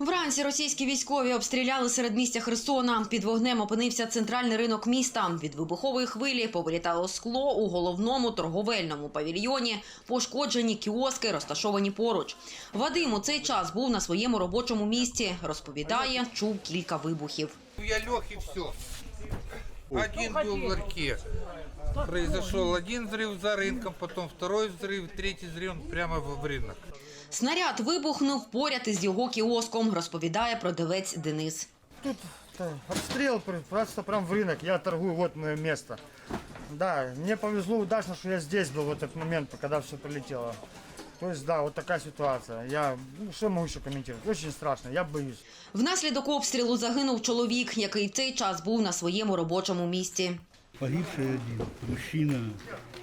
Вранці російські військові обстріляли середмістя Херсона. Під вогнем опинився центральний ринок міста. Від вибухової хвилі повилітало скло у головному торговельному павільйоні. Пошкоджені кіоски, розташовані поруч. Вадим у цей час був на своєму робочому місці. Розповідає, чув кілька вибухів. Я льох і все. Один был в ларьке. Произошел один взрыв за рынком, потом второй взрыв, третий взрыв прямо в в рынок. Снаряд вибухнув поряд із його кіоском, розповідає продавець Денис. Тут э, обстрел пр- просто прям в рынок. Я торгую, вот мое место. Да, мне повезло удачно, что я здесь был в этот момент, когда все прилетело. То есть, да, вот такая ситуация. Я, ну, что я могу еще комментировать? Очень страшно, я боюсь. Внаслідок обстрілу загинув чоловік, який в цей час був на своєму робочому місці. Погибший один, мужчина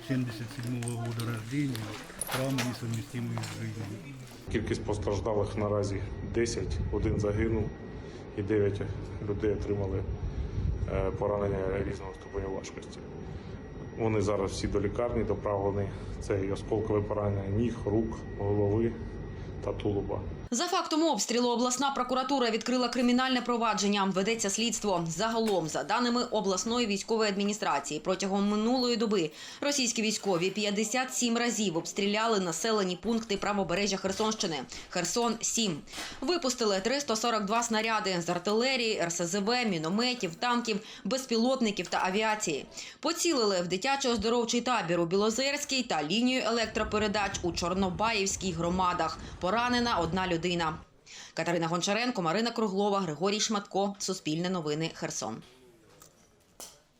77 года рождения, травмы несовместимые с жизнью. Кількість постраждалих наразі 10, один загинув і 9 людей отримали е, поранення різного ступеню важкості. Вони зараз всі до лікарні доправлені. Це і осколкове поранення ніг, рук, голови та тулуба. За фактом обстрілу обласна прокуратура відкрила кримінальне провадження. Ведеться слідство. Загалом, за даними обласної військової адміністрації, протягом минулої доби російські військові 57 разів обстріляли населені пункти правобережжя Херсонщини. Херсон 7. Випустили 342 снаряди з артилерії, РСЗВ, мінометів, танків, безпілотників та авіації. Поцілили в дитячо оздоровчий табір у Білозерській та лінію електропередач у Чорнобаївській громадах. Поранена одна людина. Катерина Гончаренко, Марина Круглова, Григорій Шматко. Суспільне новини. Херсон.